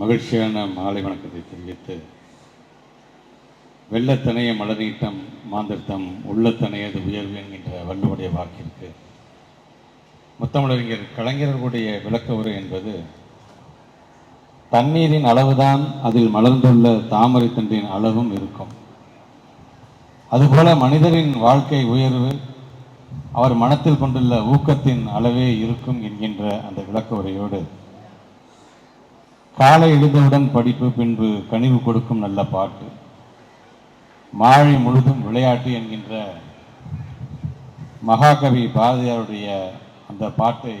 மகிழ்ச்சியான மாலை வணக்கத்தை தெரிவித்து வெள்ளத்தனைய மலநீட்டம் மாந்தர்த்தம் உள்ளத்தனையது உயர்வு என்கின்ற வள்ளுவடைய வாக்கிற்கு முத்தமிழறிஞர் கலைஞர்களுடைய விளக்க உரை என்பது தண்ணீரின் அளவுதான் அதில் மலர்ந்துள்ள தாமரை தண்டின் அளவும் இருக்கும். அதுபோல மனிதரின் வாழ்க்கை உயர்வு அவர் மனத்தில் கொண்டுள்ள ஊக்கத்தின் அளவே இருக்கும் என்கின்ற அந்த விளக்க உரையோடு காலை எழுந்தவுடன் படிப்பு பின்பு கனிவு கொடுக்கும் நல்ல பாட்டு. மாழை முழுதும் விளையாட்டு என்கின்ற மகாகவி பாரதியாருடைய அந்த பாட்டை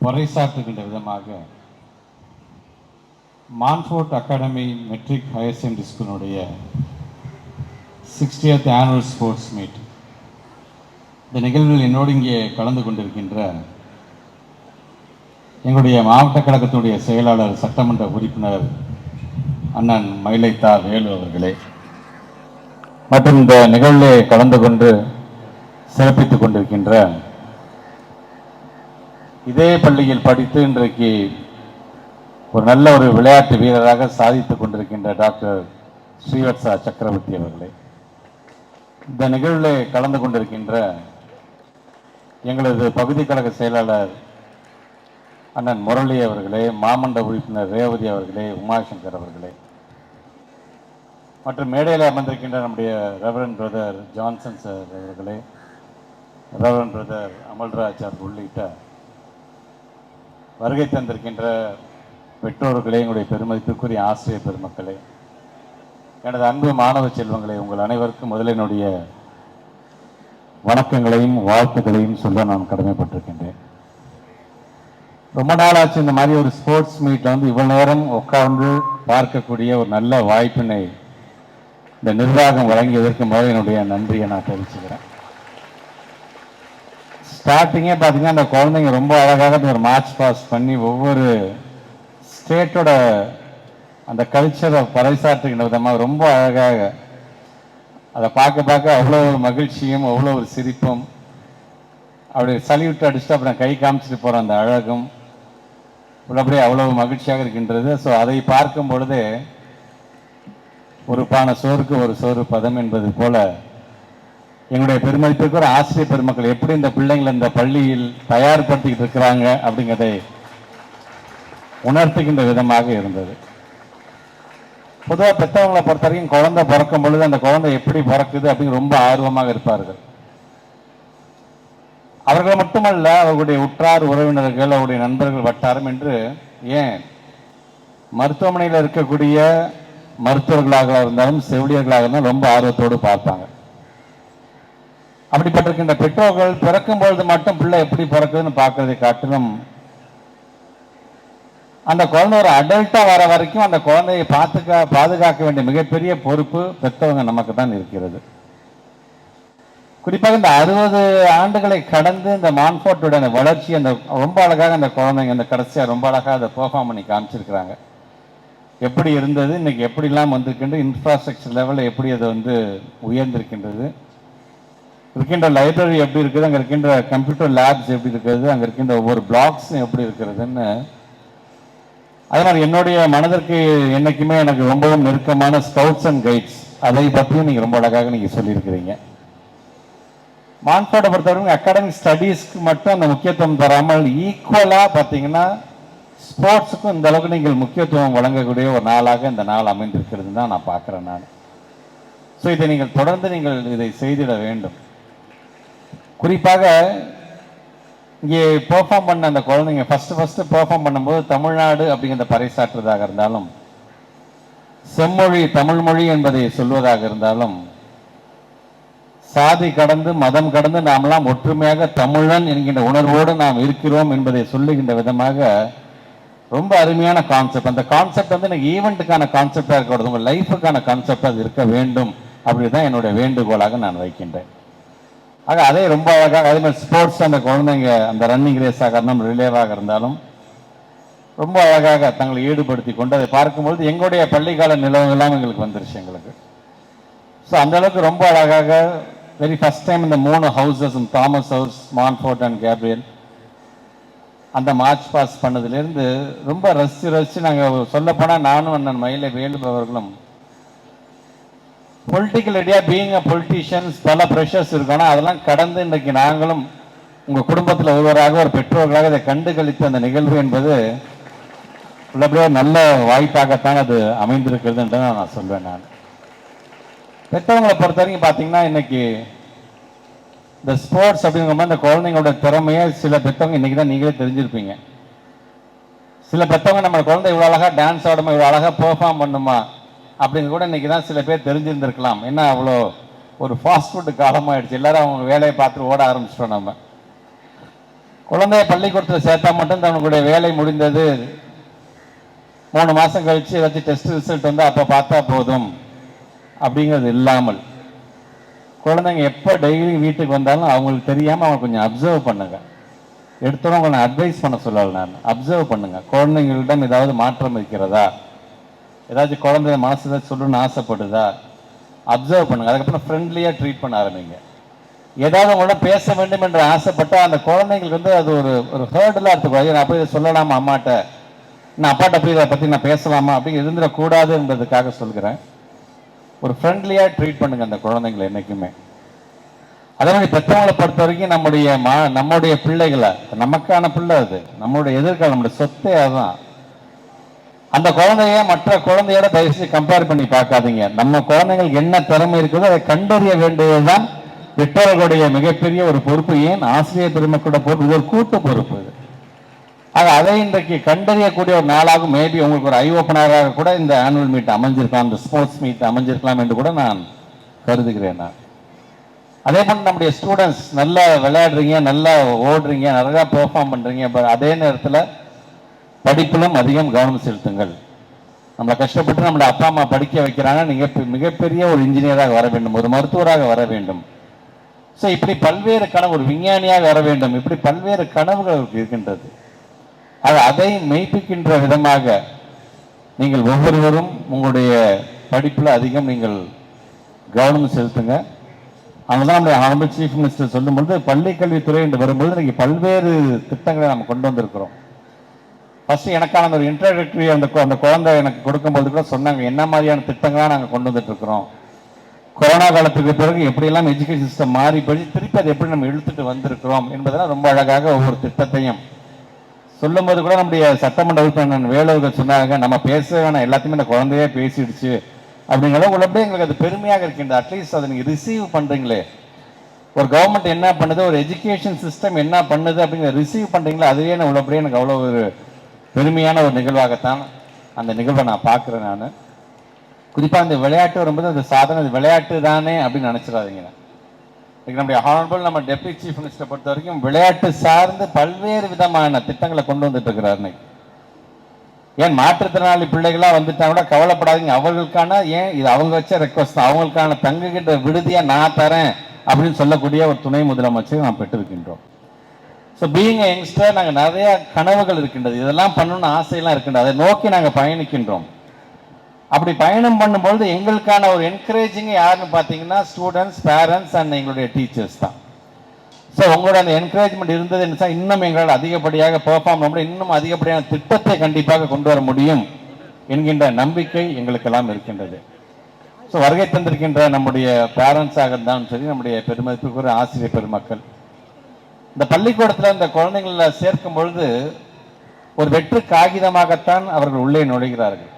பறைசாற்றுகின்ற விதமாக Montfort academy matric higher secondary ஸ்கூலினுடைய sixtieth annual sports meet. இந்த நிகழ்வில் என்னோடு இங்கே கலந்து கொண்டிருக்கின்ற எங்களுடைய மாவட்ட கழகத்தினுடைய செயலாளர் சட்டமன்ற உறுப்பினர் அண்ணன் மயிலைத்தா வேலு அவர்களே மற்றும் இந்த நிகழ்வில் கலந்து கொண்டு சிறப்பித்துக் கொண்டிருக்கின்ற இதே பள்ளியில் படித்து இன்றைக்கு ஒரு நல்ல ஒரு விளையாட்டு வீரராக சாதித்துக் கொண்டிருக்கின்ற டாக்டர் ஸ்ரீவத்சா சக்கரவர்த்தி அவர்களே இந்த நிகழ்வில் கலந்து கொண்டிருக்கின்ற எங்களது பகுதி கழக செயலாளர் அண்ணன் முரளி அவர்களே மாமண்ட உறுப்பினர் ரேவதி அவர்களே உமாசங்கர் அவர்களே. மற்றும் மேடையில் அமர்ந்திருக்கின்ற நம்முடைய ரெவரன் பிரதர் ஜான்சன் சார் அவர்களே ரெவரன் பிரதர் அமல்ராஜ் சார் உள்ளிட்ட வருகை தந்திருக்கின்ற பெற்றோர்களே எங்களுடைய பெருமதிப்புக்குரிய ஆசிரியர் பெருமக்களே எனது அன்பு மாணவ செல்வங்களே உங்கள் அனைவருக்கும் முதலினுடைய வணக்கங்களையும் வாழ்த்துக்களையும் சொல்ல நான் கடமைப்பட்டிருக்கின்றேன். ரொம்ப நாள் ஆச்சு இந்த மாதிரி ஒரு ஸ்போர்ட்ஸ் மீட்டில் வந்து இவ்வளோ நேரம் உட்கார்ந்து பார்க்கக்கூடிய ஒரு நல்ல வாய்ப்பினை இந்த நிர்வாகம் வழங்கியதற்கு போது என்னுடைய நன்றியை நான் தெரிவிச்சுக்கிறேன். ஸ்டார்டிங்கே பார்த்தீங்கன்னா அந்த குழந்தைங்க ரொம்ப அழகாக ஒரு மார்ச் பாஸ் பண்ணி ஒவ்வொரு ஸ்டேட்டோட அந்த கல்ச்சரை பறைசாற்றுகின்ற விதமாக ரொம்ப அழகாக அதை பார்க்க பார்க்க அவ்வளோ ஒரு மகிழ்ச்சியும் அவ்வளோ ஒரு சிரிப்பும் அப்படி சல்யூட் அடிச்சுட்டு அப்புறம் கை காமிச்சிட்டு போகிற அந்த அழகும் உள்ளபடியே அவ்வளவு மகிழ்ச்சியாக இருக்கின்றது. ஸோ அதை பார்க்கும் பொழுதே ஒரு பான சோறுக்கு ஒரு சோறு பதம் என்பது போல எங்களுடைய பெருமதிப்பிற்கு ஒரு ஆசிரியர் பெருமக்கள் எப்படி இந்த பிள்ளைங்களை இந்த பள்ளியில் தயார்படுத்திக்கிட்டு இருக்கிறாங்க அப்படிங்கிறதை உணர்த்துகின்ற விதமாக இருந்தது. பொதுவாக பெற்றவங்களை பொறுத்த வரைக்கும் குழந்தை பிறக்கும் பொழுது அந்த குழந்தை எப்படி பிறக்குது அப்படின்னு ரொம்ப ஆர்வமாக இருப்பார்கள். அவர்கள் மட்டுமல்ல அவர்களுடைய உற்றார் உறவினர்கள் அவருடைய நண்பர்கள் வட்டாரம் என்று ஏன்? மருத்துவமனையில் இருக்கக்கூடிய மருத்துவர்களாக இருந்தாலும் செவிலியர்களாக இருந்தாலும் ரொம்ப ஆர்வத்தோடு பார்ப்பாங்க. அப்படிப்பட்டிருக்கின்ற பெற்றோர்கள் பிறக்கும் பொழுது மட்டும் பிள்ளை எப்படி பிறக்குதுன்னு பார்க்கறதை காட்டிலும் அந்த குழந்தை ஒரு அடல்ட்டாக வர வரைக்கும் அந்த குழந்தையை பார்த்துக்க பாதுகாக்க வேண்டிய மிகப்பெரிய பொறுப்பு பெற்றவங்க நமக்கு தான் இருக்கிறது. குறிப்பாக இந்த அறுபது ஆண்டுகளை கடந்து இந்த மான்ஃபோர்ட்டோட வளர்ச்சி அந்த ரொம்ப அழகாக அந்த குழந்தைங்க அந்த கடைசியாக ரொம்ப அழகாக அதை பெர்ஃபார்ம் பண்ணி காமிச்சிருக்கிறாங்க. எப்படி இருந்தது இன்னைக்கு எப்படிலாம் வந்திருக்கின்றது இன்ஃப்ராஸ்ட்ரக்சர் லெவலில் எப்படி அது வந்து உயர்ந்திருக்கின்றது இருக்கின்ற லைப்ரரி எப்படி இருக்குது அங்கே இருக்கின்ற கம்ப்யூட்டர் லேப்ஸ் எப்படி இருக்கிறது அங்கே இருக்கின்ற ஒவ்வொரு பிளாக்ஸும் எப்படி இருக்கிறதுன்னு அதனால் என்னுடைய மனதிற்கு என்னைக்குமே எனக்கு ரொம்பவும் நெருக்கமான ஸ்கவுட்ஸ் அண்ட் கைட்ஸ் அதை பற்றியும் நீங்கள் ரொம்ப அழகாக நீங்கள் சொல்லியிருக்கிறீங்க. மான்ஃபோர்டை பொறுத்தவரைக்கும் அகாடமிக் ஸ்டடீஸ்க்கு மட்டும் அந்த முக்கியத்துவம் தராமல் ஈக்குவலாக பார்த்தீங்கன்னா ஸ்போர்ட்ஸுக்கும் இந்த அளவுக்கு நீங்கள் முக்கியத்துவம் வழங்கக்கூடிய ஒரு நாளாக இந்த நாள் அமைந்திருக்கிறது தான் நான் பார்க்குறேன் நான். ஸோ இதை நீங்கள் தொடர்ந்து நீங்கள் இதை செய்திட வேண்டும். குறிப்பாக இங்கே பெர்ஃபார்ம் பண்ண அந்த குழந்தைங்க ஃபஸ்ட்டு ஃபஸ்ட்டு பெர்ஃபார்ம் பண்ணும்போது தமிழ்நாடு அப்படிங்கிற பறைசாற்றுவதாக இருந்தாலும் செம்மொழி தமிழ்மொழி என்பதை சொல்வதாக இருந்தாலும் சாதி கடந்து மதம் கடந்து நாமெல்லாம் ஒற்றுமையாக தமிழன் என்கின்ற உணர்வோடு நாம் இருக்கிறோம் என்பதை சொல்லுகின்ற விதமாக ரொம்ப அருமையான கான்செப்ட் அந்த கான்செப்ட் வந்து எனக்கு ஈவெண்ட்டுக்கான கான்செப்டாக இருக்கக்கூடாது. உங்கள் லைஃபுக்கான கான்செப்ட் அது இருக்க வேண்டும் அப்படி தான் என்னுடைய வேண்டுகோளாக நான் வைக்கின்றேன். ஆக அதே ரொம்ப அழகாக அதே மாதிரி ஸ்போர்ட்ஸ் அந்த குழந்தைங்க அந்த ரன்னிங் ரேஸாக இருந்தாலும் ரிலேவாக இருந்தாலும் ரொம்ப அழகாக தங்களை ஈடுபடுத்தி கொண்டு அதை பார்க்கும்பொழுது எங்களுடைய பள்ளிக்கால நிலவுகள்லாம் எங்களுக்கு வந்துருச்சு எங்களுக்கு. ஸோ அந்த அளவுக்கு ரொம்ப அழகாக வெரி ஃபஸ்ட் டைம் இந்த மூணு houses Thomas house Montfort and Gabriel அந்த மார்ச் பாஸ் பண்ணதுலேருந்து ரொம்ப ரசித்து ரசித்து நாங்கள் சொல்லப்போனால் நானும் அண்ணன் மயிலை வேண்டுபவர்களும். பொலிட்டிக்கல் ரெடியாக பீயிங் அ பொலிட்டீஷியன்ஸ் பல ப்ரெஷர்ஸ் இருக்கணும் அதெல்லாம் கடந்து இன்றைக்கு நாங்களும் உங்கள் குடும்பத்தில் ஒருவராக ஒரு பெற்றோர்களாக இதை கண்டு கழித்த அந்த நிகழ்வு என்பது உள்ளபடியாக நல்ல வாய்ப்பாகத்தான் அது அமைந்திருக்கிறது என்று தான் நான் சொல்வேன் நான். பெற்றவங்களை பொறுத்த வரைக்கும் பார்த்தீங்கன்னா இன்னைக்கு இந்த ஸ்போர்ட்ஸ் அப்படிங்கிற இந்த குழந்தைங்களோட திறமையை சில பெற்றவங்க இன்னைக்கு தான் நீங்களே தெரிஞ்சிருப்பீங்க. சில பெற்றவங்க நம்ம குழந்தை இவ்வளோ அழகாக டான்ஸ் ஆடுமா இவ்வளோ அழகாக பெர்ஃபார்ம் பண்ணுமா அப்படின்னு கூட இன்றைக்கி தான் சில பேர் தெரிஞ்சிருந்திருக்கலாம். என்ன அவ்வளோ ஒரு ஃபாஸ்ட் ஃபுட்டு காலமாகிடுச்சு எல்லோரும் அவங்க வேலையை பார்த்து ஓட ஆரம்பிச்சிட்டோம் நம்ம. குழந்தைய பள்ளிக்கூடத்தில் சேர்த்தா மட்டும் தன்னுடைய வேலை முடிந்தது. மூணு மாதம் கழிச்சு ஏதாச்சும் டெஸ்ட் ரிசல்ட் வந்து அப்போ பார்த்தா போதும். அப்படிங்கிறது இல்லாமல் குழந்தைங்க எப்போ டெய்லி வீட்டுக்கு வந்தாலும் அவங்களுக்கு தெரியாமல் அவங்க கொஞ்சம் அப்சர்வ் பண்ணுங்க. எடுத்தோம் கொஞ்சம் அட்வைஸ் பண்ண சொல்லல நான். அப்சர்வ் பண்ணுங்க. குழந்தைங்களிடம் ஏதாவது மாற்றம் இருக்கிறதா? ஏதாச்சும் குழந்தை மனசு சொல்லணும்னு ஆசைப்படுதா? அப்சர்வ் பண்ணுங்க. அதுக்கப்புறம் ஃப்ரெண்ட்லியாக ட்ரீட் பண்ண ஆரம்பிங்க. ஏதாவது உங்களோட பேச வேண்டும் என்று ஆசைப்பட்டால் அந்த குழந்தைங்களுக்கு வந்து அது ஒரு ஒரு ஹேர்டலாக எடுத்துக்கூடாது நான் போய் இதை சொல்லலாமா அம்மாட்ட? நான் அப்பாட்ட போய் இதை பற்றி நான் பேசலாமா? அப்படின்னு இருந்துடக்கூடாதுன்றதுக்காக சொல்கிறேன். ஒரு ஃப்ரெண்ட்லியாக ட்ரீட் பண்ணுங்க அந்த குழந்தைங்களை என்னைக்குமே. அதே மாதிரி பெற்றவங்களை பொறுத்த வரைக்கும் நம்முடைய மா நம்முடைய பிள்ளைகளை நமக்கான பிள்ளை அது. நம்மளுடைய எதிர்காலம் நம்முடைய சொத்தே அதுதான். அந்த குழந்தைய மற்ற குழந்தையோட தயவுசெய்து கம்பேர் பண்ணி பார்க்காதீங்க. நம்ம குழந்தைங்களுக்கு என்ன திறமை இருக்குதோ அதை கண்டறிய வேண்டியதுதான் பெற்றோர்களுடைய மிகப்பெரிய ஒரு பொறுப்பு. ஏன்? ஆசிரியர் பெருமக்களோட பொறுப்பு இது ஒரு கூட்டு பொறுப்பு. இது ஆக அதை இன்றைக்கு கண்டறியக்கூடிய ஒரு நாளாகும். மேபி உங்களுக்கு ஒரு ஐ ஓப்பனராக கூட இந்த ஆனுவல் மீட் அமைஞ்சிருக்கலாம் இந்த ஸ்போர்ட்ஸ் மீட் அமைஞ்சிருக்கலாம் என்று கூட நான் கருதுகிறேன் நான். அதே போல் நம்முடைய ஸ்டூடெண்ட்ஸ் நல்லா விளையாடுறீங்க நல்லா ஓடுறீங்க நல்லா பெர்ஃபார்ம் பண்ணுறீங்க பட் அதே நேரத்தில் படிப்பிலும் அதிகம் கவனம் செலுத்துங்கள். நம்மளை கஷ்டப்பட்டு நம்மளை அப்பா அம்மா படிக்க வைக்கிறாங்க. நீங்கள் மிகப்பெரிய ஒரு இன்ஜினியராக வர வேண்டும் ஒரு மருத்துவராக வர வேண்டும். ஸோ இப்படி பல்வேறு கனவு ஒரு விஞ்ஞானியாக வர வேண்டும். இப்படி பல்வேறு கனவுகள் இருக்கின்றது. அது அதை மெய்ப்பிக்கின்ற விதமாக நீங்கள் ஒவ்வொருவரும் உங்களுடைய படிப்பில் அதிகம் நீங்கள் கவனம் செலுத்துங்க. அதுதான் நம்முடைய ஹானபிள் சீஃப் மினிஸ்டர் சொல்லும்பொழுது பள்ளிக்கல்வித்துறை என்று வரும்பொழுது இன்னைக்கு பல்வேறு திட்டங்களை நம்ம கொண்டு வந்திருக்கிறோம். ஃபர்ஸ்ட் எனக்கான அந்த ஒரு இன்ட்ரடக்டரி அந்த அந்த குழந்தை எனக்கு கொடுக்கும்போது கூட சொன்னாங்க என்ன மாதிரியான திட்டங்களாக நாங்கள் கொண்டு வந்துட்டுருக்கிறோம்? கொரோனா காலத்துக்கு பிறகு எப்படியெல்லாம் எஜுகேஷன் சிஸ்டம் மாறி போய் திருப்பி அதை எப்படி நம்ம இழுத்துட்டு வந்திருக்கிறோம்? என்பதெல்லாம் ரொம்ப அழகாக ஒவ்வொரு திட்டத்தையும் சொல்லும்போது கூட நம்முடைய சட்டமன்ற உறுப்பினர் வேலவர்கள் சொன்னாங்க நம்ம பேச வேணாம் எல்லாத்தையுமே இந்த குழந்தையே பேசிடுச்சு அப்படிங்கிற உள்ளபடியே எங்களுக்கு அது பெருமையாக இருக்கின்றது. அட்லீஸ்ட் அதை நீங்கள் ரிசீவ் பண்ணுறீங்களே ஒரு கவர்மெண்ட் என்ன பண்ணுது ஒரு எஜுகேஷன் சிஸ்டம் என்ன பண்ணுது அப்படிங்கிற ரிசீவ் பண்ணுறீங்களே அதுவே நான் உள்ளபடியே எனக்கு அவ்வளோ ஒரு பெருமையான ஒரு நிகழ்வாகத்தான் அந்த நிகழ்வை நான் பார்க்குறேன் நான். குறிப்பாக அந்த விளையாட்டு வரும்போது அந்த சாதனை அது விளையாட்டு தானே அப்படின்னு நினச்சிடாதீங்க. இன்னைக்கு நம்முடைய ஹானரபிள் நம்ம டெப்யூட்டி சீஃப் மினிஸ்டர் பொறுத்த வரைக்கும் விளையாட்டு சார்ந்து பல்வேறு விதமான திட்டங்களை கொண்டு வந்துட்டு இருக்கிறார் இன்னைக்கு. ஏன் மாற்றுத்திறனாளி பிள்ளைகளா வந்துட்டா கூட கவலைப்படாதீங்க. அவர்களுக்கான ஏன் இது அவங்க வச்ச ரெக்வஸ்ட் அவங்களுக்கான தங்குகின்ற விடுதியை நான் தரேன் அப்படின்னு சொல்லக்கூடிய ஒரு துணை முதலமைச்சர் நாம் பெற்றிருக்கின்றோம். ஸோ பீயிங் யங்ஸ்டர் நாங்கள் நிறைய கனவுகள் இருக்கின்றது. இதெல்லாம் பண்ணணும்னு ஆசையெல்லாம் இருக்கின்றது. அதை நோக்கி நாங்கள் பயணிக்கின்றோம். அப்படி பயணம் பண்ணும்பொழுது எங்களுக்கான ஒரு என்கரேஜிங் யாருன்னு பார்த்தீங்கன்னா ஸ்டூடெண்ட்ஸ் பேரண்ட்ஸ் அண்ட் எங்களுடைய டீச்சர்ஸ் தான். ஸோ உங்களோட அந்த என்கரேஜ்மெண்ட் இருந்தது என்ன இன்னும் எங்களால் அதிகப்படியாக பெர்ஃபார்ம் பண்ண இன்னும் அதிகப்படியான திட்டத்தை கண்டிப்பாக கொண்டு வர முடியும் என்கின்ற நம்பிக்கை எங்களுக்கெல்லாம் இருக்கின்றது. ஸோ வருகை தந்திருக்கின்ற நம்முடைய பேரண்ட்ஸாக இருந்தாலும் சரி நம்முடைய பெருமதிப்புக்குரிய ஆசிரியர் பெருமக்கள். இந்த பள்ளிக்கூடத்தில் இந்த குழந்தைங்களை சேர்க்கும் பொழுது ஒரு வெற்று காகிதமாகத்தான் அவர்கள் உள்ளே நுழைகிறார்கள்.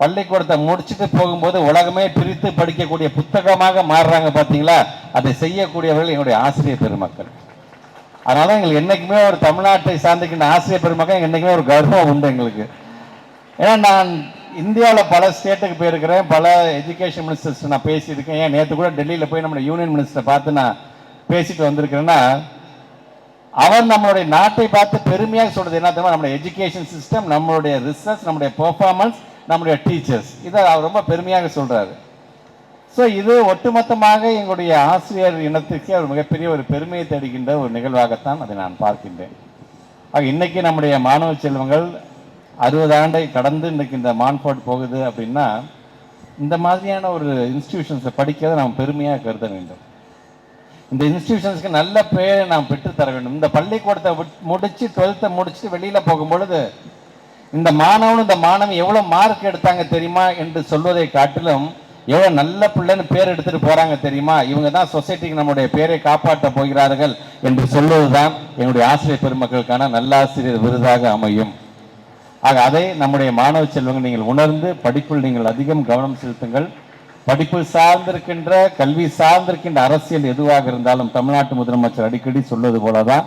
பள்ளிக்கூடத்தை முடிச்சுட்டு போகும்போது உலகமே பிரித்து படிக்கக்கூடிய புத்தகமாக மாறுறாங்க பார்த்தீங்களா அதை செய்யக்கூடியவர்கள் என்னுடைய ஆசிரியர் பெருமக்கள். அதனால எங்களுக்கு என்றைக்குமே ஒரு தமிழ்நாட்டை சார்ந்திருக்கின்ற ஆசிரியர் பெருமக்கள் என்றைக்குமே ஒரு கர்வம் உண்டு எங்களுக்கு. ஏன்னா நான் இந்தியாவில் பல ஸ்டேட்டுக்கு போயிருக்கிறேன் பல எஜுகேஷன் மினிஸ்டர்ஸ் நான் பேசியிருக்கேன். ஏன் நேற்று கூட டெல்லியில் போய் நம்மளோட யூனியன் மினிஸ்டரை பார்த்து நான் பேசிட்டு வந்திருக்கிறேன்னா அவர் நம்மளுடைய நாட்டை பார்த்து பெருமையாக சொல்றது என்ன தெரியுமா? நம்மளுடைய எஜுகேஷன் சிஸ்டம் நம்மளுடைய ரிசர்ச் நம்முடைய பெர்ஃபார்மன்ஸ் நம்முடைய டீச்சர்ஸ் இதை அவர் ரொம்ப பெருமையாக சொல்கிறாரு ஸோ இது ஒட்டுமொத்தமாக எங்களுடைய ஆசிரியர் இனத்திற்கு ஒரு மிகப்பெரிய ஒரு பெருமையை தருகின்ற ஒரு நிகழ்வாகத்தான் அதை நான் பார்க்கின்றேன். ஆக இன்றைக்கி நம்முடைய மாணவ செல்வங்கள் அறுபது ஆண்டை கடந்து இன்னைக்கு இந்த மான்ஃபோர்ட் போகுது அப்படின்னா இந்த மாதிரியான ஒரு இன்ஸ்டிடியூஷன்ஸை படிக்கிறதை நாம் பெருமையாக கருத வேண்டும். இந்த இன்ஸ்டிடியூஷன்ஸ்க்கு நல்ல பேரை நாம் பெற்றுத்தர வேண்டும். இந்த பள்ளிக்கூடத்தை விட்- டுவெல்த்தை முடிச்சுட்டு வெளியில் போகும்பொழுது இந்த மாணவன் இந்த மாணவி எவ்வளவு மார்க் எடுத்தாங்க தெரியுமா என்று சொல்வதை காட்டிலும் எவ்வளவு நல்ல பிள்ளைன்னு பேர் எடுத்துட்டு போறாங்க தெரியுமா? இவங்க தான் சொசைட்டிக்கு நம்முடைய பேரை காப்பாற்ற போகிறார்கள் என்று சொல்வதுதான் என்னுடைய ஆசிரியர் பெருமக்களுக்கான நல்லாசிரியர் விருதாக அமையும். ஆக அதை நம்முடைய மாணவ செல்வங்கள் நீங்கள் உணர்ந்து படிப்பில் நீங்கள் அதிகம் கவனம் செலுத்துங்கள். படிப்பில் சார்ந்திருக்கின்ற கல்வி சார்ந்திருக்கின்ற அரசியல் எதுவாக இருந்தாலும் தமிழ்நாட்டு முதலமைச்சர் அடிக்கடி சொல்வது போலதான்.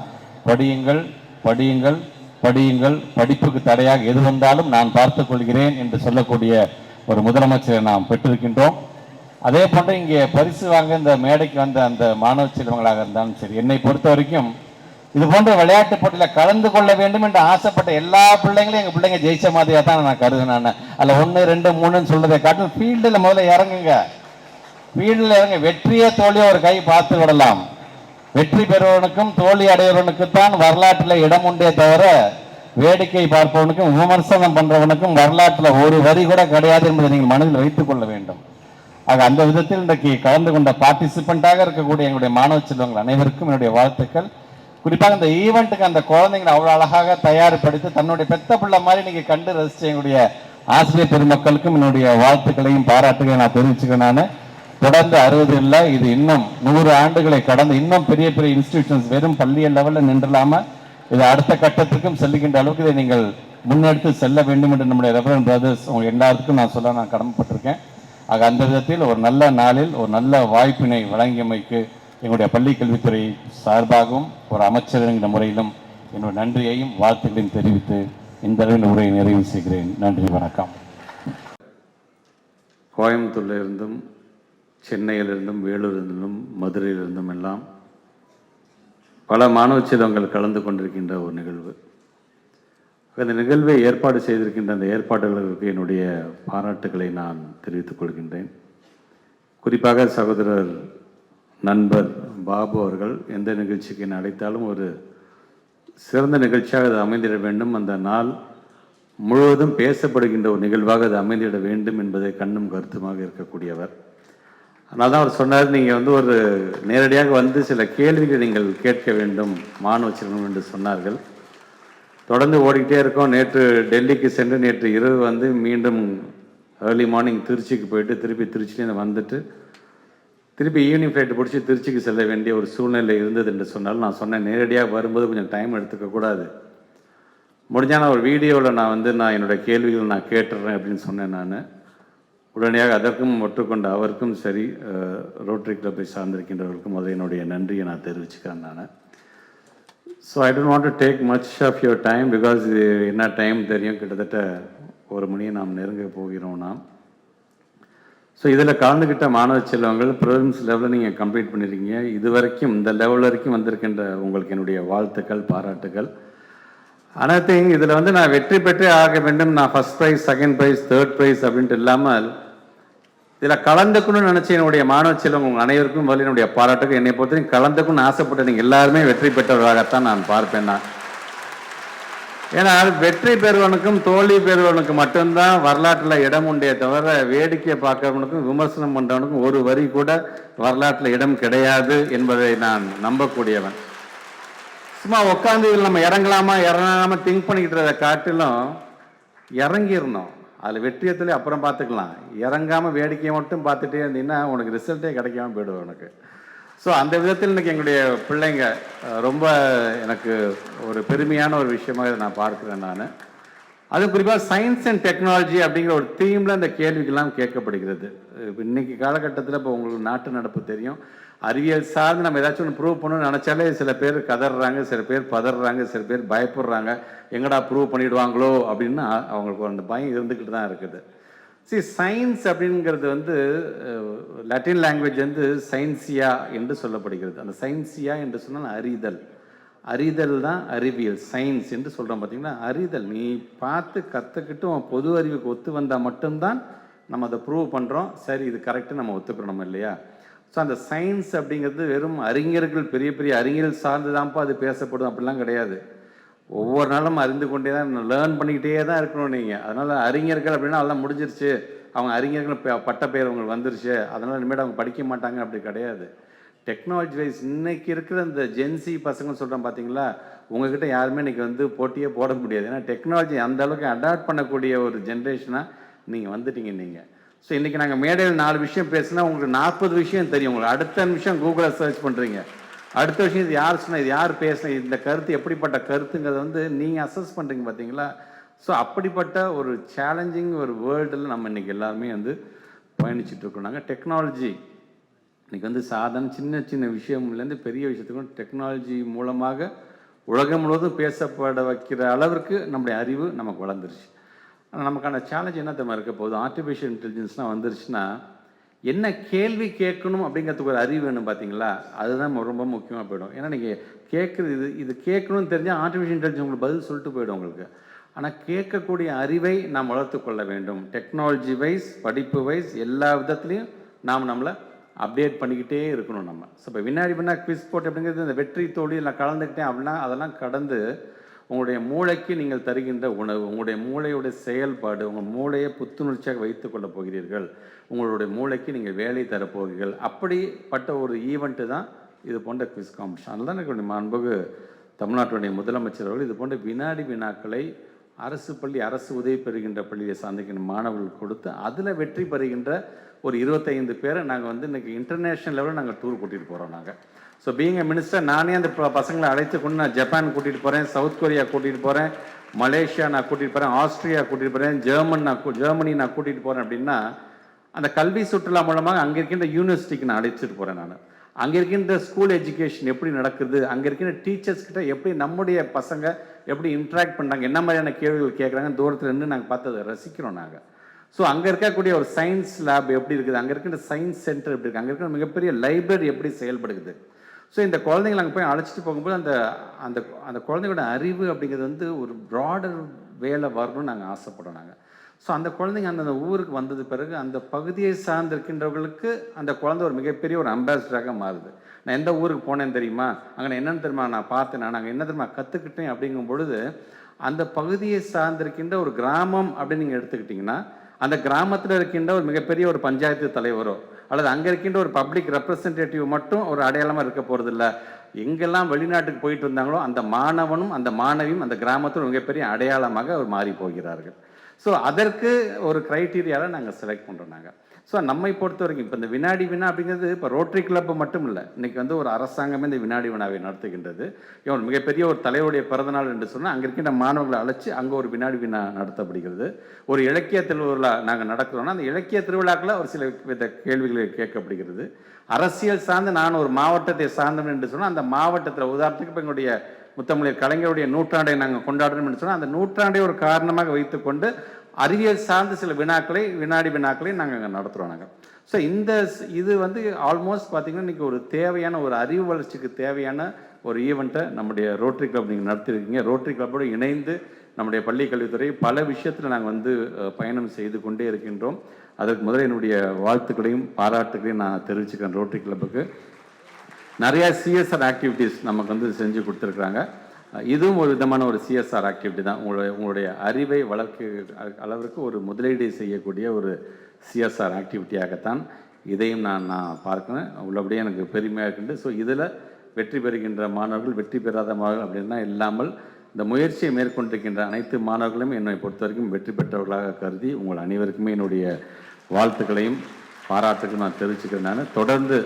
படியுங்கள் படியுங்கள் படியுங்கள். படிப்புக்கு தடையாக எது வந்தாலும் நான் பார்த்துக் கொள்கிறேன் என்று சொல்லக்கூடிய ஒரு முதலமைச்சரை நாம் பெற்றிருக்கின்றோம். அதே போன்று இங்கே பரிசு வாங்க இந்த மேடைக்கு வந்த அந்த மாணவ செல்வங்களாக இருந்தாலும் சரி என்னை பொறுத்த வரைக்கும் இது போன்ற விளையாட்டு போட்டியில் கலந்து கொள்ள வேண்டும் என்று ஆசைப்பட்ட எல்லா பிள்ளைங்களும் எங்கள் பிள்ளைங்க ஜெயிச்ச மாதிரியாக தான் நான் கருதுனேன் அதில் ஒன்று ரெண்டு மூணுன்னு சொல்றதை காட்டும் ஃபீல்டில் முதல்ல இறங்குங்க. ஃபீல்டில் இறங்க வெற்றியே தோல்வியோ ஒரு கை பார்த்து விடலாம். வெற்றி பெறுவனுக்கும் தோல்வி அடையவனுக்கும் தான் வரலாற்றில் இடம் உண்டே தவிர வேடிக்கை பார்ப்பவனுக்கும் விமர்சனம் பண்றவனுக்கும் வரலாற்றில் ஒரு வரி கூட கிடையாது என்பதை நீங்கள் மனதில் வைத்துக் கொள்ள வேண்டும். ஆக அந்த விதத்தில் இன்றைக்கு கலந்து கொண்ட பார்ட்டிசிபெண்டாக இருக்கக்கூடிய எங்களுடைய மாணவ செல்வங்கள் அனைவருக்கும் என்னுடைய வாழ்த்துக்கள். குறிப்பாக இந்த ஈவெண்ட்டுக்கு அந்த குழந்தைங்களை அவ்வளோ அழகாக தயார்படுத்தி தன்னுடைய பெத்த பிள்ளை மாதிரி நீங்கள் கண்டு ரசித்த எங்களுடைய ஆசிரியர் பெருமக்களுக்கும் என்னுடைய வாழ்த்துக்களையும் பாராட்டுகளையும் நான் தெரிவிச்சுக்கிறேன் நான். தொடர்ந்து அறுபது இல்லை இது இன்னும் நூறு ஆண்டுகளை கடந்து இன்னும் பெரிய பெரிய இன்ஸ்டிடியூஷன்ஸ் வெறும் பள்ளிய லெவலில் நின்றுலாம இது அடுத்த கட்டத்துக்கும் செல்லுகின்ற அளவுக்கு இதை நீங்கள் முன்னெடுத்து செல்ல வேண்டும் என்று நம்முடைய ரெஃபரன் பிரதர்ஸ் உங்கள் எல்லாத்துக்கும் நான் சொல்ல நான் கடமைப்பட்டிருக்கேன். ஆக அந்த விதத்தில் ஒரு நல்ல நாளில் ஒரு நல்ல வாய்ப்பினை வழங்கியமைக்கு எங்களுடைய பள்ளி கல்வித்துறை சார்பாகவும் ஒரு அமைச்சர் என்கிற முறையிலும் என்னுடைய நன்றியையும் வாழ்த்துக்களையும் தெரிவித்து இந்த அளவில் உரையை நிறைவு செய்கிறேன். நன்றி வணக்கம். கோயம்புத்தூர்ல இருந்தும் சென்னையிலிருந்தும் வேலூரிலிருந்தும் மதுரையிலிருந்தும் எல்லாம் பல மாணவ செல்வங்கள் கலந்து கொண்டிருக்கின்ற ஒரு நிகழ்வு. அந்த நிகழ்வை ஏற்பாடு செய்திருக்கின்ற அந்த ஏற்பாடுகளுக்கு என்னுடைய பாராட்டுகளை நான் தெரிவித்துக் கொள்கின்றேன். குறிப்பாக சகோதரர் நண்பர் பாபு அவர்கள் எந்த நிகழ்ச்சிக்கு என்னை அழைத்தாலும் ஒரு சிறந்த நிகழ்ச்சியாக அது அமைந்திட வேண்டும். அந்த நாள் முழுவதும் பேசப்படுகின்ற ஒரு நிகழ்வாக அது அமைந்திட வேண்டும் என்பதை கண்ணும் கருத்துமாக இருக்கக்கூடியவர். அதனால் தான் அவர் சொன்னார் நீங்கள் வந்து ஒரு நேரடியாக வந்து சில கேள்விகள் நீங்கள் கேட்க வேண்டும் மான் வச்சிருக்கணும் என்று சொன்னார்கள். தொடர்ந்து ஓடிக்கிட்டே இருக்கோம். நேற்று டெல்லிக்கு சென்று நேற்று இரவு வந்து மீண்டும் ஏர்லி மார்னிங் திருச்சிக்கு போயிட்டு திருப்பி திருச்சியிலேருந்து வந்துட்டு திருப்பி ஈவினிங் ஃப்ளைட் பிடிச்சி திருச்சிக்கு செல்ல வேண்டிய ஒரு சூழ்நிலை இருந்தது என்று சொன்னாலும் நான் சொன்னேன். நேரடியாக வரும்போது கொஞ்சம் டைம் எடுத்துக்க கூடாது. முடிஞ்சால் நான் ஒரு வீடியோவில் நான் வந்து நான் என்னோட கேள்விகள் நான் கேட்டுறேன் அப்படின்னு சொன்னேன் நான். உடனடியாக அதற்கும் ஒற்றுக்கொண்ட அவருக்கும் சரி ரோட்டரி கிளப்பை சார்ந்திருக்கின்றவர்களுக்கும் அதை என்னுடைய நன்றியை நான் தெரிவிச்சுக்கிறேன் நான். So I don't want to take much of your time because என்ன டைம் தெரியும்? கிட்டத்தட்ட ஒரு மணியை நாம் நெருங்க போகிறோம் நாம். ஸோ இதில் கலந்துக்கிட்ட மாணவ செல்வங்கள் ப்ரிலிம்ஸ் லெவலில் நீங்கள் கம்ப்ளீட் பண்ணியிருக்கீங்க இது வரைக்கும் இந்த லெவல் வரைக்கும் வந்திருக்கின்ற உங்களுக்கு என்னுடைய வாழ்த்துக்கள் பாராட்டுகள் அனைத்தையும் இதில் வந்து நான் வெற்றி பெற்றே ஆக வேண்டும். நான் first prize second prize third prize அப்படின்ட்டு இல்லாமல் இதில் கலந்துக்கணும்னு நினச்ச என்னுடைய மாணவ செல்வம் உங்கள் அனைவருக்கும் முதல்ல என்னுடைய பாராட்டுக்கு என்னை பொறுத்தவரைக்கும் கலந்துக்கணும்னு ஆசைப்பட்ட நீங்கள் எல்லாருமே வெற்றி பெற்றவர்களாகத்தான் நான் பார்ப்பேன் நான். ஏன்னா வெற்றி பெறுவனுக்கும் தோல்வி பெறுவனுக்கு மட்டும்தான் வரலாற்றில் இடம் உண்டே தவிர வேடிக்கை பார்க்கறவனுக்கும் விமர்சனம் பண்ணுறவனுக்கும் ஒரு வரி கூட வரலாற்றில் இடம் கிடையாது என்பதை நான் நம்பக்கூடியவன். சும்மா உட்காந்து இதில் நம்ம இறங்கலாமா இறங்காம திங்க் பண்ணிக்கிட்டதை காட்டிலும் இறங்கிடணும். அதில் வெற்றியத்துல அப்புறம் பார்த்துக்கலாம். இறங்காமல் வேடிக்கையை மட்டும் பார்த்துட்டே இருந்தீங்கன்னா உனக்கு ரிசல்ட்டே கிடைக்காம போயிடும் உனக்கு. ஸோ அந்த விதத்தில் இன்னைக்கு எங்களுடைய பிள்ளைங்க ரொம்ப எனக்கு ஒரு பெருமையான ஒரு விஷயமாக இதை நான் பார்க்குறேன் நான். அது குறிப்பாக சயின்ஸ் அண்ட் டெக்னாலஜி அப்படிங்கிற ஒரு தீமில் அந்த கேள்விக்கெல்லாம் கேட்கப்படுகிறது. இப்போ இன்னைக்கு காலகட்டத்தில் இப்போ உங்களுக்கு நாட்டு நடப்பு தெரியும். அறிவியல் சார்ந்து நம்ம ஏதாச்சும் ஒன்று ப்ரூவ் பண்ணணும்னு நினச்சாலே சில பேர் கதறாங்க சில பேர் பதறாங்க சில பேர் பயப்படுறாங்க. எங்கடா ப்ரூவ் பண்ணிடுவாங்களோ? அப்படின்னு அவங்களுக்கு அந்த பயம் இருந்துக்கிட்டு தான் இருக்குது. See சயின்ஸ் அப்படிங்கிறது வந்து லட்டின் லாங்குவேஜ் வந்து சயின்சியா என்று சொல்லப்படுகிறது. அந்த சயின்சியா என்று சொன்னால் அறிதல். அறிதல் தான் அறிவியல். சயின்ஸ் என்று சொல்கிறோம் பார்த்தீங்கன்னா அறிதல். நீ பார்த்து கற்றுக்கிட்டு உன் பொது அறிவுக்கு ஒத்து வந்தால் மட்டும்தான் நம்ம அதை ப்ரூவ் பண்ணுறோம் சரி இது கரெக்டு நம்ம ஒத்துக்கிறோம் இல்லையா? ஸோ அந்த சயின்ஸ் அப்படிங்கிறது வெறும் அறிஞர்கள் பெரிய பெரிய அறிஞர்கள் சார்ந்து தான்ப்பா அது பேசப்படும். அப்படிலாம் கிடையாது. ஒவ்வொரு நாளும் அறிந்து கொண்டே தான் லேர்ன் பண்ணிக்கிட்டே தான் இருக்கணும் நீங்கள் அதனால் அறிஞர்கள் அப்படின்னா அதெல்லாம் முடிஞ்சிருச்சு. அவங்க அறிஞர்கள் பட்ட பெயர் அவங்களுக்கு வந்துருச்சு. அதனால் இனிமேல் அவங்க படிக்க மாட்டாங்க. அப்படி கிடையாது. டெக்னாலஜி வைஸ் இன்னைக்கு இருக்கிற இந்த ஜென்சி பசங்க சொல்கிறோம் பார்த்தீங்களா உங்ககிட்ட யாருமே இன்றைக்கி வந்து போட்டியே போட முடியாது. ஏன்னா டெக்னாலஜி அந்த அளவுக்கு அடாப்ட் பண்ணக்கூடிய ஒரு ஜென்ரேஷனாக நீங்கள் வந்துட்டீங்க நீங்கள் ஸோ இன்றைக்கி நாங்கள் மேடையில் நாலு விஷயம் பேசினா உங்களுக்கு நாற்பது விஷயம் தெரியும். உங்களுக்கு அடுத்த நிமிஷம் கூகுளில் சர்ச் பண்ணுறீங்க அடுத்த விஷயம் இது யார் சொன்னால் இது யார் பேசுனா இந்த கருத்து எப்படிப்பட்ட கருத்துங்கிறத வந்து நீங்கள் அசஸ் பண்ணுறீங்க பார்த்தீங்களா ஸோ அப்படிப்பட்ட ஒரு சேலஞ்சிங் ஒரு வேர்ல்டில் நம்ம இன்றைக்கி எல்லாருமே வந்து பயணிச்சுட்ருக்கோம் நாங்கள் டெக்னாலஜி இன்றைக்கி வந்து சாதாரண சின்ன சின்ன விஷயம்லேருந்து பெரிய விஷயத்துக்கும் டெக்னாலஜி மூலமாக உலகம் முழுவதும் பேசப்பட வைக்கிற அளவிற்கு நம்முடைய அறிவு நமக்கு வளர்ந்துருச்சு. ஆனால் நமக்கான சேலஞ்ச் என்ன தெரியுமா இருக்க போகுது? ஆர்டிஃபிஷியல் இன்டெலிஜென்ஸ்லாம் வந்துருச்சுன்னா என்ன கேள்வி கேட்கணும் அப்படிங்கிறதுக்கு ஒரு அறிவு வேணும் பார்த்தீங்களா அதுதான் ரொம்ப முக்கியமாக போயிடும். ஏன்னா நீங்கள் கேட்குறது இது இது கேட்கணும்னு தெரிஞ்சால் ஆர்டிஃபிஷியல் இன்டெலிஜென்ஸ் உங்களுக்கு பதில் சொல்லிட்டு போயிடும் உங்களுக்கு. ஆனால் கேட்கக்கூடிய அறிவை நாம் வளர்த்து கொள்ள வேண்டும். டெக்னாலஜி வைஸ் படிப்பு வைஸ் எல்லா விதத்துலையும் நாம் நம்மளை அப்டேட் பண்ணிக்கிட்டே இருக்கணும் நம்ம. ஸோ இப்போ வினாடி வினா குவிஸ் போட்டு அப்படிங்கிறது இந்த வெற்றி தோல்வி நான் கலந்துக்கிட்டேன் அப்படின்னா அதெல்லாம் கடந்து உங்களுடைய மூளைக்கு நீங்கள் தருகின்ற உணவு உங்களுடைய மூளையுடைய செயல்பாடு உங்கள் மூளையை புத்துணர்ச்சியாக வைத்துக் கொள்ளப் போகிறீர்கள். உங்களுடைய மூளைக்கு நீங்கள் வேலை தரப்போகிறீர்கள் அப்படிப்பட்ட ஒரு ஈவெண்ட்டு தான் இது போன்ற குவிஸ் காம்படிஷன் அதனால் தான் எனக்கு மாண்புகு தமிழ்நாட்டுடைய முதலமைச்சர் அவர்கள் இது போன்ற வினாடி வினாக்களை அரசு பள்ளி அரசு உதவி பெறுகின்ற பள்ளியை சார்ந்திருக்கின்ற மாணவர்கள் கொடுத்து அதில் வெற்றி பெறுகின்ற ஒரு இருபத்தைந்து பேரை நாங்கள் வந்து இன்னைக்கு இன்டர்நேஷ்னல் லெவலில் நாங்கள் டூர் கூட்டிகிட்டு போகிறோம் நாங்கள் ஸோ பீங் எ மினிஸ்டர் நானே அந்த ப- பசங்களை அழைத்து கொண்டு நான் ஜப்பான் கூட்டிகிட்டு போகிறேன் சவுத் கொரியா கூட்டிகிட்டு போகிறேன் மலேசியா நான் கூட்டிகிட்டு போகிறேன் ஆஸ்திரியா கூட்டிகிட்டு போகிறேன் ஜெர்மன் நான் கூ- ஜெர்மனி நான் கூட்டிகிட்டு போகிறேன் அப்படின்னா அந்த கல்வி சுற்றுலா மூலமாக அங்கே இருக்கின்ற யூனிவர்சிட்டிக்கு நான் அழைச்சிட்டு போகிறேன் நான். அங்கே இருக்கின்ற ஸ்கூல் எஜுகேஷன் எப்படி நடக்குது அங்கே இருக்கின்ற டீச்சர்ஸ் கிட்ட எப்படி நம்முடைய பசங்க எப்படி இன்ட்ராக்ட் பண்ணுறாங்க என்ன மாதிரியான கேள்விகள் கேட்குறாங்க தூரத்தில் நின்று நாங்கள் பார்த்து அதை ரசிக்கிறோம் நாங்கள் ஸோ அங்கே இருக்கக்கூடிய ஒரு சயின்ஸ் லேப் எப்படி இருக்குது அங்கே இருக்கின்ற சயின்ஸ் சென்டர் எப்படி இருக்குது அங்கே இருக்கிற மிகப்பெரிய லைப்ரரி எப்படி செயல்படுகிறது ஸோ இந்த குழந்தைங்களை அங்கே போய் அழைச்சிட்டு போகும்போது அந்த அந்த அந்த குழந்தைங்களோட அறிவு அப்படிங்கிறது வந்து ஒரு ப்ராடர் வேலை வரணும்னு நாங்கள் ஆசைப்படுறோம் நாங்கள் ஸோ அந்த குழந்தைங்க அந்தந்த ஊருக்கு வந்தது பிறகு அந்த பகுதியை சார்ந்திருக்கின்றவர்களுக்கு அந்த குழந்தை ஒரு மிகப்பெரிய ஒரு அம்பாசிடராக மாறுது. நான் எந்த ஊருக்கு போனேன்னு தெரியுமா? அங்கே என்னென்னு தெரியுமா? நான் பார்த்தேன். நான் அங்கே என்ன தெரியுமா கற்றுக்கிட்டேன் அப்படிங்கும் பொழுது அந்த பகுதியை சார்ந்திருக்கின்ற ஒரு கிராமம் அப்படின்னு நீங்கள் எடுத்துக்கிட்டிங்கன்னா அந்த கிராமத்தில் இருக்கின்ற ஒரு மிகப்பெரிய ஒரு பஞ்சாயத்து தலைவரோ அல்லது அங்கே இருக்கின்ற ஒரு பப்ளிக் ரெப்ரசன்டேட்டிவ் மட்டும் ஒரு அடையாளமாக இருக்க போகிறதில்ல எங்கெல்லாம் வெளிநாட்டுக்கு போயிட்டு இருந்தாங்களோ அந்த மாணவனும் அந்த மாணவியும் அந்த கிராமத்தில் மிகப்பெரிய அடையாளமாக அவர் மாறி போகிறார்கள். ஸோ அதற்கு ஒரு க்ரைட்டீரியாவில் நாங்கள் செலக்ட் பண்ணுறோம் நாங்கள் ஸோ நம்மை பொறுத்த வரைக்கும் இப்போ இந்த வினாடி வினா அப்படிங்கிறது இப்போ ரோட்டரி கிளப் மட்டும் இல்லை இன்றைக்கி வந்து ஒரு அரசாங்கமே இந்த வினாடி வினாவை நடத்துகின்றது. இவன் மிகப்பெரிய ஒரு தலைவருடைய பிறந்தநாள் என்று சொன்னால் அங்கே இருக்கின்ற மாணவர்களை அழைச்சி அங்கே ஒரு வினாடி வினா நடத்தப்படுகிறது. ஒரு இலக்கிய திருவிழா நாங்கள் நடக்கிறோம்னா அந்த இலக்கிய திருவிழாக்களில் ஒரு சில வித கேள்விகளை கேட்கப்படுகிறது. அரசியல் சார்ந்து நான் ஒரு மாவட்டத்தை சார்ந்தவன் என்று சொன்னால் அந்த மாவட்டத்தில் உதாரணத்துக்கு இப்போ எங்களுடைய முத்தமிழர் கலைஞருடைய நூற்றாண்டை நாங்கள் கொண்டாடுறோம் என்று சொன்னால் அந்த நூற்றாண்டை ஒரு காரணமாக வைத்துக்கொண்டு அறிவியல் சார்ந்த சில வினாக்களை வினாடி வினாக்களை நாங்கள் அங்கே நடத்துகிறோம் நாங்கள் ஸோ இந்த ஸ்- இது வந்து ஆல்மோஸ்ட் பார்த்தீங்கன்னா இன்றைக்கி ஒரு தேவையான ஒரு அறிவு வளர்ச்சிக்கு தேவையான ஒரு ஈவெண்ட்டை நம்முடைய ரோட்டரி கிளப் நீங்கள் நடத்திருக்கீங்க. ரோட்டரி கிளப்போடு இணைந்து நம்முடைய பள்ளி கல்வித்துறை பல விஷயத்தில் நாங்கள் வந்து பயணம் செய்து கொண்டே இருக்கின்றோம். அதற்கு முதல்ல என்னுடைய வாழ்த்துக்களையும் பாராட்டுகளையும் நான் தெரிவிச்சுக்கிறேன் ரோட்டரி கிளப்புக்கு நிறையா சிஎஸ்ஆர் ஆக்டிவிட்டீஸ் நமக்கு வந்து செஞ்சு கொடுத்துருக்குறாங்க. இதுவும் ஒரு விதமான ஒரு சிஎஸ்ஆர் ஆக்டிவிட்டி தான். உங்களுடைய உங்களுடைய அறிவை வளர்க்க அளவிற்கு ஒரு முதலீடு செய்யக்கூடிய ஒரு சிஎஸ்ஆர் ஆக்டிவிட்டியாகத்தான் இதையும் நான் நான் பார்க்கிறேன். உள்ளபடியே எனக்கு பெருமையாக இருக்கின்ற ஸோ இதில் வெற்றி பெறுகின்ற மாணவர்கள் வெற்றி பெறாத மாணவர்கள் அப்படின்னா இல்லாமல் இந்த முயற்சியை மேற்கொண்டிருக்கின்ற அனைத்து மாணவர்களும் என்னை பொறுத்த வரைக்கும் வெற்றி பெற்றவர்களாக கருதி உங்கள் அனைவருக்குமே என்னுடைய வாழ்த்துக்களையும் பாராட்டுக்கும் நான் தெரிவிச்சுக்கிறேன் நான். தொடர்ந்து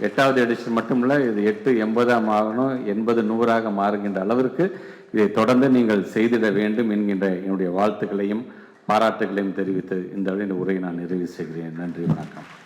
எட்டாவது எடிஷன் மட்டும் இல்லை இது எட்டு எண்பதாம் ஆகணும் எண்பது நூறாக மாறுகின்ற அளவிற்கு இதை தொடர்ந்து நீங்கள் செய்திட வேண்டும் என்கின்ற என்னுடைய வாழ்த்துக்களையும் பாராட்டுகளையும் தெரிவித்து இந்த அளவில் உரையை நான் நிறைவு செய்கிறேன். நன்றி வணக்கம்.